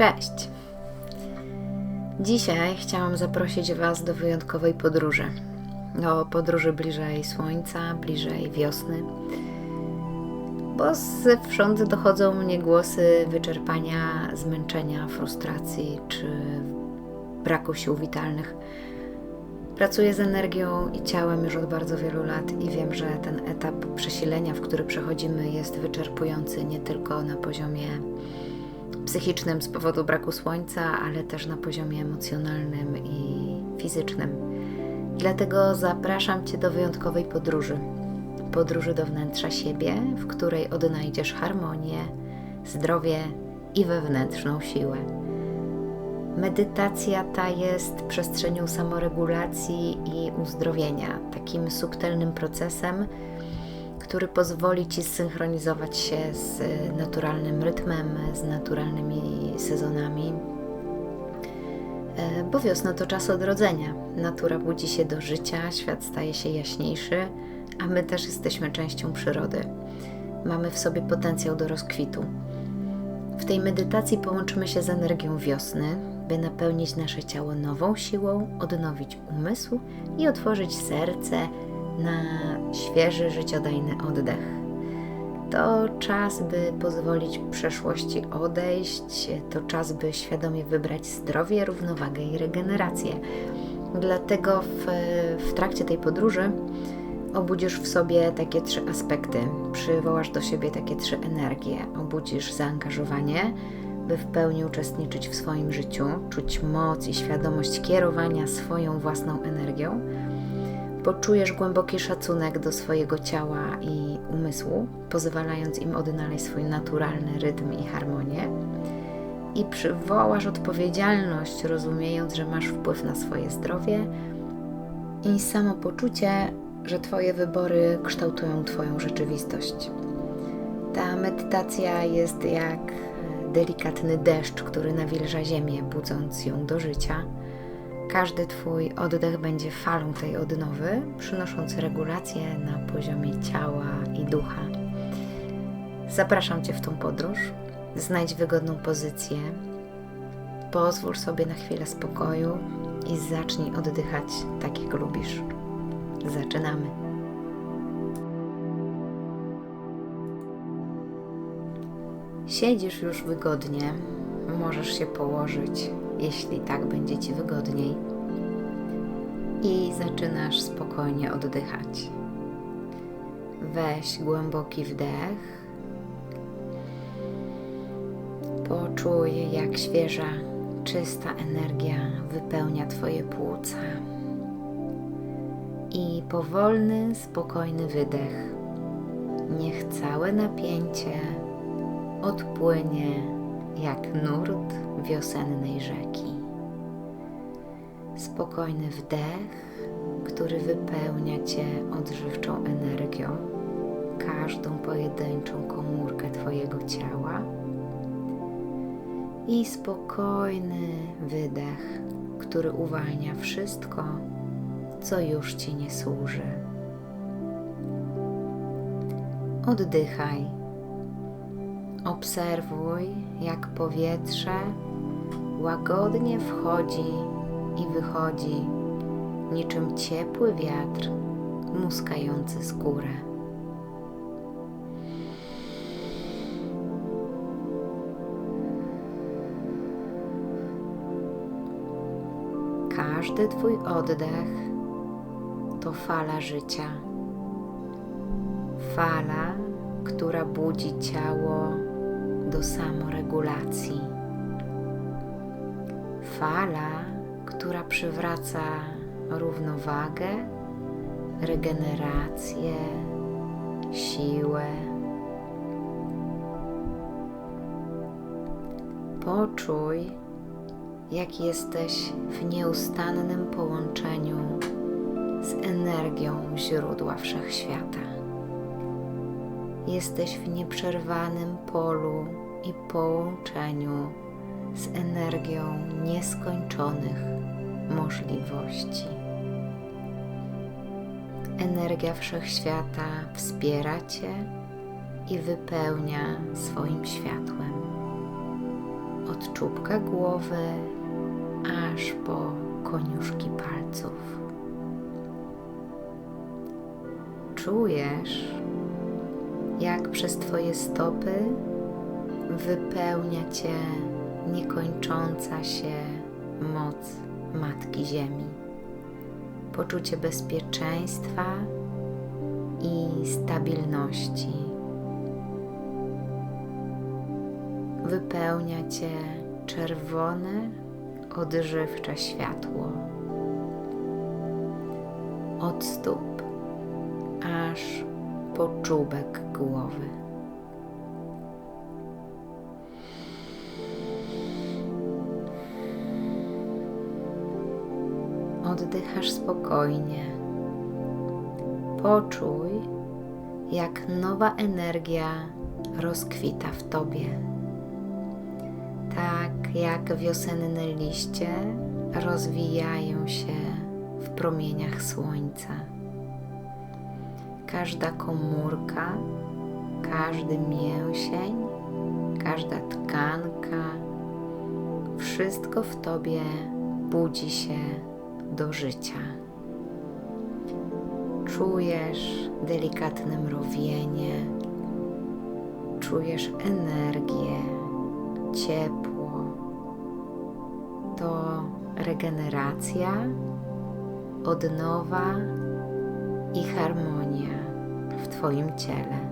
Cześć! Dzisiaj chciałam zaprosić Was do wyjątkowej podróży. Do podróży bliżej słońca, bliżej wiosny. Bo zewsząd dochodzą mnie głosy wyczerpania, zmęczenia, frustracji czy braku sił witalnych. Pracuję z energią i ciałem już od bardzo wielu lat i wiem, że ten etap przesilenia, w który przechodzimy, jest wyczerpujący nie tylko na poziomie psychicznym z powodu braku słońca, ale też na poziomie emocjonalnym i fizycznym. Dlatego zapraszam Cię do wyjątkowej podróży. Podróży do wnętrza siebie, w której odnajdziesz harmonię, zdrowie i wewnętrzną siłę. Medytacja ta jest przestrzenią samoregulacji i uzdrowienia, takim subtelnym procesem, który pozwoli Ci zsynchronizować się z naturalnym rytmem, z naturalnymi sezonami. E, bo wiosna to czas odrodzenia. Natura budzi się do życia, świat staje się jaśniejszy, a my też jesteśmy częścią przyrody. Mamy w sobie potencjał do rozkwitu. W tej medytacji połączymy się z energią wiosny, by napełnić nasze ciało nową siłą, odnowić umysł i otworzyć serce na świeży, życiodajny oddech. To czas, by pozwolić przeszłości odejść, to czas, by świadomie wybrać zdrowie, równowagę i regenerację. Dlatego w, w trakcie tej podróży obudzisz w sobie takie trzy aspekty, przywołasz do siebie takie trzy energie. Obudzisz zaangażowanie, by w pełni uczestniczyć w swoim życiu, czuć moc i świadomość kierowania swoją własną energią Poczujesz głęboki szacunek do swojego ciała i umysłu, pozwalając im odnaleźć swój naturalny rytm i harmonię. I przywołasz odpowiedzialność, rozumiejąc, że masz wpływ na swoje zdrowie i samopoczucie, że Twoje wybory kształtują Twoją rzeczywistość. Ta medytacja jest jak delikatny deszcz, który nawilża ziemię, budząc ją do życia każdy Twój oddech będzie falą tej odnowy, przynosząc regulację na poziomie ciała i ducha. Zapraszam Cię w tą podróż. Znajdź wygodną pozycję. Pozwól sobie na chwilę spokoju i zacznij oddychać tak, jak lubisz. Zaczynamy. Siedzisz już wygodnie, możesz się położyć jeśli tak będzie Ci wygodniej. I zaczynasz spokojnie oddychać. Weź głęboki wdech. Poczuj, jak świeża, czysta energia wypełnia Twoje płuca. I powolny, spokojny wydech. Niech całe napięcie odpłynie jak nurt wiosennej rzeki. Spokojny wdech, który wypełnia Cię odżywczą energią, każdą pojedynczą komórkę Twojego ciała. I spokojny wydech, który uwalnia wszystko, co już Ci nie służy. Oddychaj Obserwuj, jak powietrze łagodnie wchodzi i wychodzi, niczym ciepły wiatr muskający skórę. Każdy Twój oddech to fala życia. Fala, która budzi ciało do samoregulacji. Fala, która przywraca równowagę, regenerację, siłę. Poczuj, jak jesteś w nieustannym połączeniu z energią źródła wszechświata. Jesteś w nieprzerwanym polu i połączeniu z energią nieskończonych możliwości. Energia wszechświata wspiera Cię i wypełnia swoim światłem. od czubka głowy aż po koniuszki palców. Czujesz, jak przez Twoje stopy wypełnia Cię niekończąca się moc Matki Ziemi. Poczucie bezpieczeństwa i stabilności. Wypełnia Cię czerwone, odżywcze światło. Od stóp aż po czubek głowy. Oddychasz spokojnie. Poczuj, jak nowa energia rozkwita w tobie. Tak jak wiosenne liście rozwijają się w promieniach słońca. Każda komórka, każdy mięsień, każda tkanka, wszystko w tobie budzi się do życia. Czujesz delikatne mrowienie, czujesz energię, ciepło. To regeneracja, odnowa i harmonia w Twoim ciele.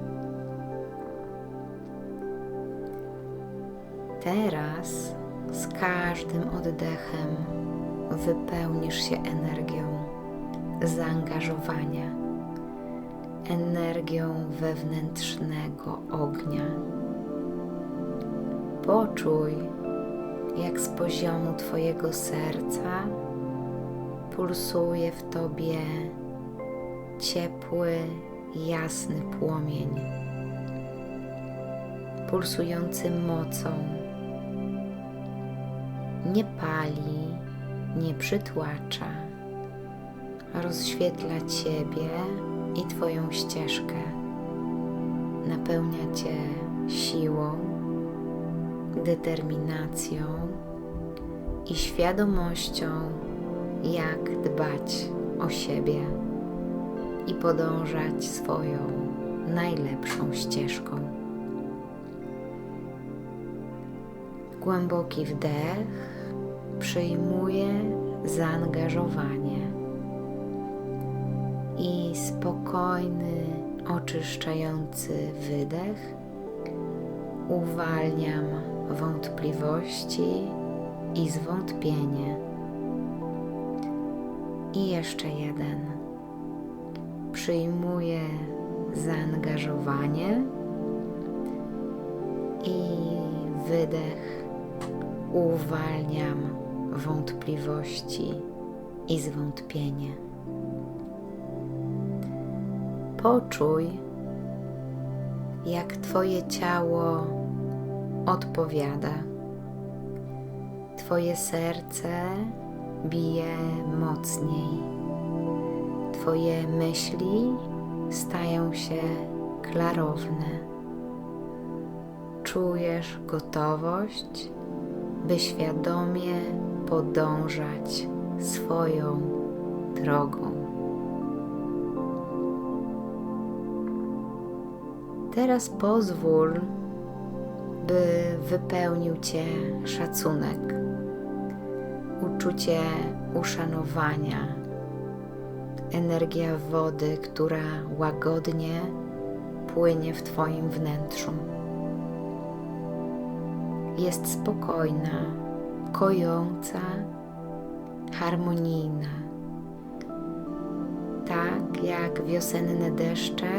Teraz z każdym oddechem wypełnisz się energią zaangażowania, energią wewnętrznego ognia. Poczuj, jak z poziomu Twojego serca pulsuje w Tobie ciepły, jasny płomień, pulsujący mocą. Nie pali, nie przytłacza, rozświetla Ciebie i Twoją ścieżkę, napełnia Cię siłą, determinacją i świadomością, jak dbać o siebie i podążać swoją najlepszą ścieżką. Głęboki wdech przyjmuje zaangażowanie i spokojny, oczyszczający wydech uwalniam wątpliwości i zwątpienie. I jeszcze jeden. Przyjmuję zaangażowanie i wydech uwalniam wątpliwości i zwątpienie. Poczuj, jak Twoje ciało odpowiada. Twoje serce bije mocniej. Twoje myśli stają się klarowne. Czujesz gotowość, by świadomie podążać swoją drogą. Teraz pozwól, by wypełnił Cię szacunek, uczucie uszanowania, energia wody, która łagodnie płynie w Twoim wnętrzu. Jest spokojna, kojąca, harmonijna. Tak jak wiosenne deszcze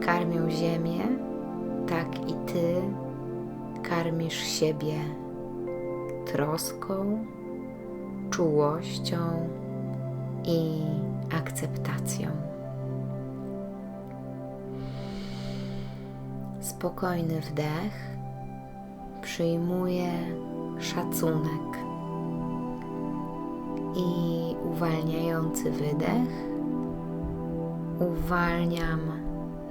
karmią ziemię, tak i Ty karmisz siebie troską, czułością i akceptacją. Spokojny wdech przyjmuje szacunek i uwalniający wydech uwalniam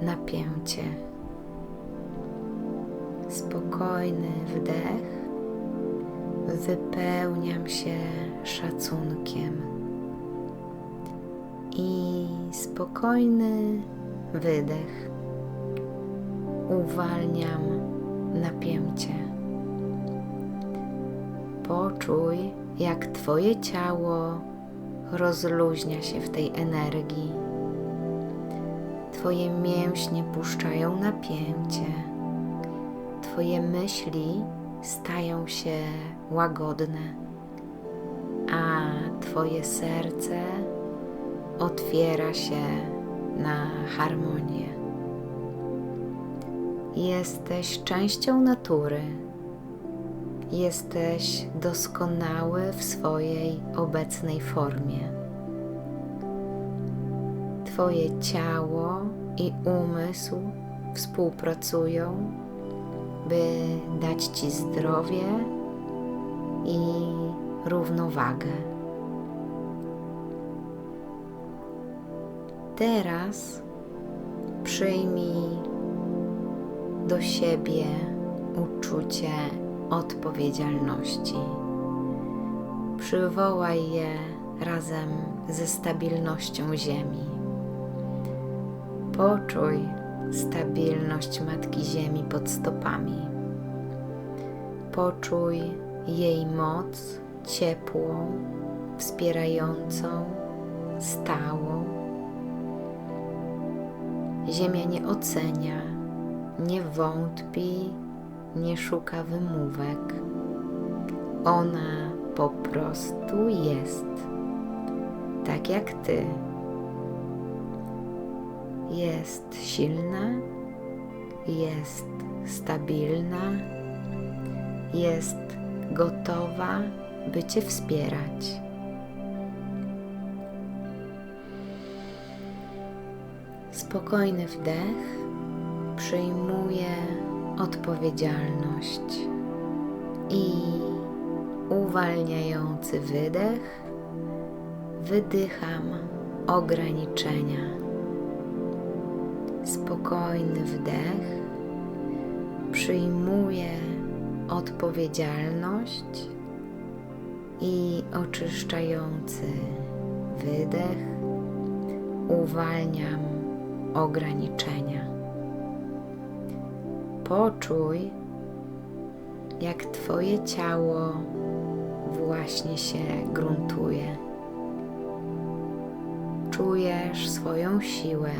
napięcie. Spokojny wdech wypełniam się szacunkiem i spokojny wydech. Uwalniam napięcie. Poczuj, jak Twoje ciało rozluźnia się w tej energii. Twoje mięśnie puszczają napięcie. Twoje myśli stają się łagodne, a Twoje serce otwiera się na harmonię. Jesteś częścią natury. Jesteś doskonały w swojej obecnej formie. Twoje ciało i umysł współpracują, by dać Ci zdrowie i równowagę. Teraz przyjmij do siebie uczucie odpowiedzialności. Przywołaj je razem ze stabilnością Ziemi. Poczuj stabilność Matki Ziemi pod stopami. Poczuj jej moc ciepłą, wspierającą, stałą Ziemia nie ocenia, nie wątpi, nie szuka wymówek. Ona po prostu jest, tak jak ty. Jest silna, jest stabilna, jest gotowa, by Cię wspierać. Spokojny wdech przyjmuję odpowiedzialność i uwalniający wydech wydycham ograniczenia. Spokojny wdech przyjmuję odpowiedzialność i oczyszczający wydech uwalniam ograniczenia. Poczuj, jak Twoje ciało właśnie się gruntuje. Czujesz swoją siłę,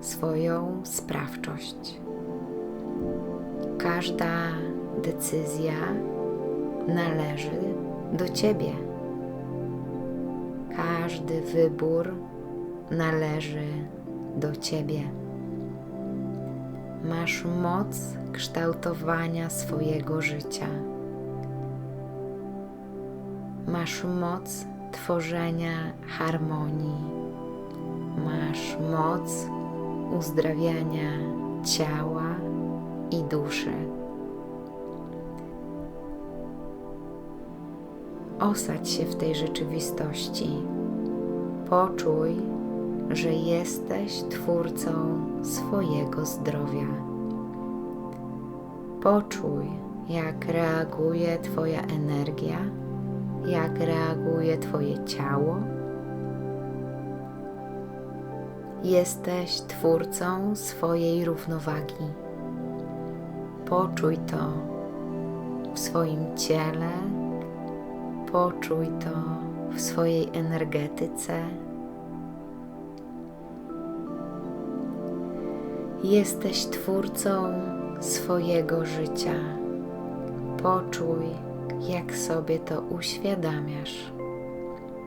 swoją sprawczość. Każda decyzja należy do Ciebie. Każdy wybór należy do Ciebie. Masz moc kształtowania swojego życia. Masz moc tworzenia harmonii. Masz moc uzdrawiania ciała i duszy. Osadź się w tej rzeczywistości. Poczuj, że jesteś Twórcą swojego zdrowia. Poczuj, jak reaguje Twoja energia, jak reaguje Twoje ciało. Jesteś Twórcą swojej równowagi. Poczuj to w swoim ciele, poczuj to w swojej energetyce Jesteś twórcą swojego życia. Poczuj, jak sobie to uświadamiasz.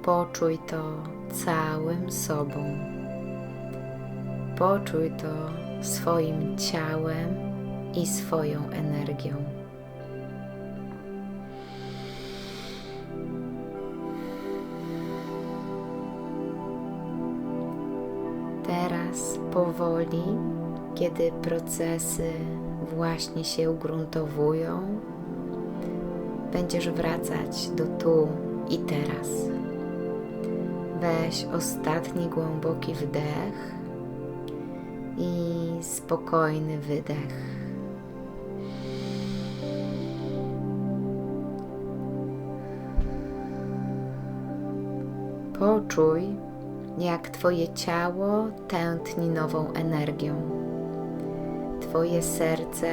Poczuj to całym sobą. Poczuj to swoim ciałem i swoją energią. Teraz powoli kiedy procesy właśnie się ugruntowują, będziesz wracać do tu i teraz. Weź ostatni głęboki wdech i spokojny wydech. Poczuj, jak Twoje ciało tętni nową energią. Twoje serce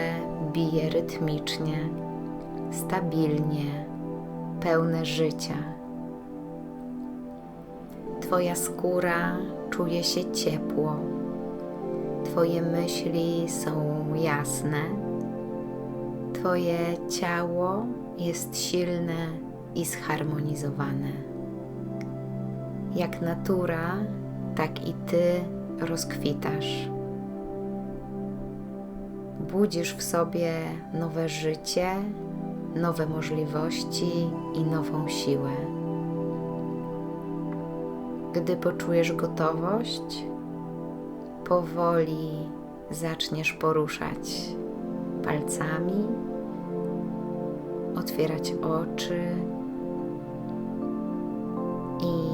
bije rytmicznie, stabilnie, pełne życia. Twoja skóra czuje się ciepło, Twoje myśli są jasne, Twoje ciało jest silne i zharmonizowane. Jak natura, tak i Ty rozkwitasz. Budzisz w sobie nowe życie, nowe możliwości i nową siłę. Gdy poczujesz gotowość, powoli zaczniesz poruszać palcami, otwierać oczy i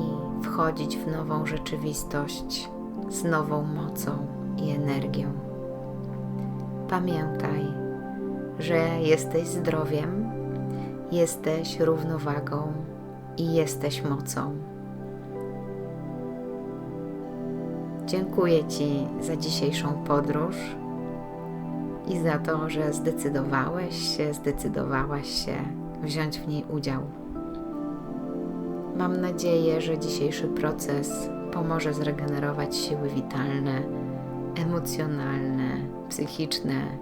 wchodzić w nową rzeczywistość z nową mocą i energią. Pamiętaj, że jesteś zdrowiem, jesteś równowagą i jesteś mocą. Dziękuję Ci za dzisiejszą podróż i za to, że zdecydowałeś się, zdecydowałaś się wziąć w niej udział. Mam nadzieję, że dzisiejszy proces pomoże zregenerować siły witalne, emocjonalne, psychiczne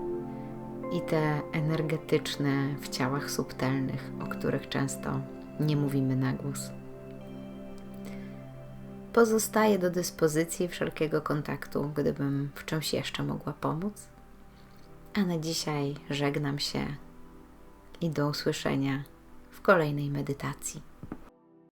i te energetyczne w ciałach subtelnych, o których często nie mówimy na głos. Pozostaję do dyspozycji wszelkiego kontaktu, gdybym w czymś jeszcze mogła pomóc. A na dzisiaj żegnam się i do usłyszenia w kolejnej medytacji.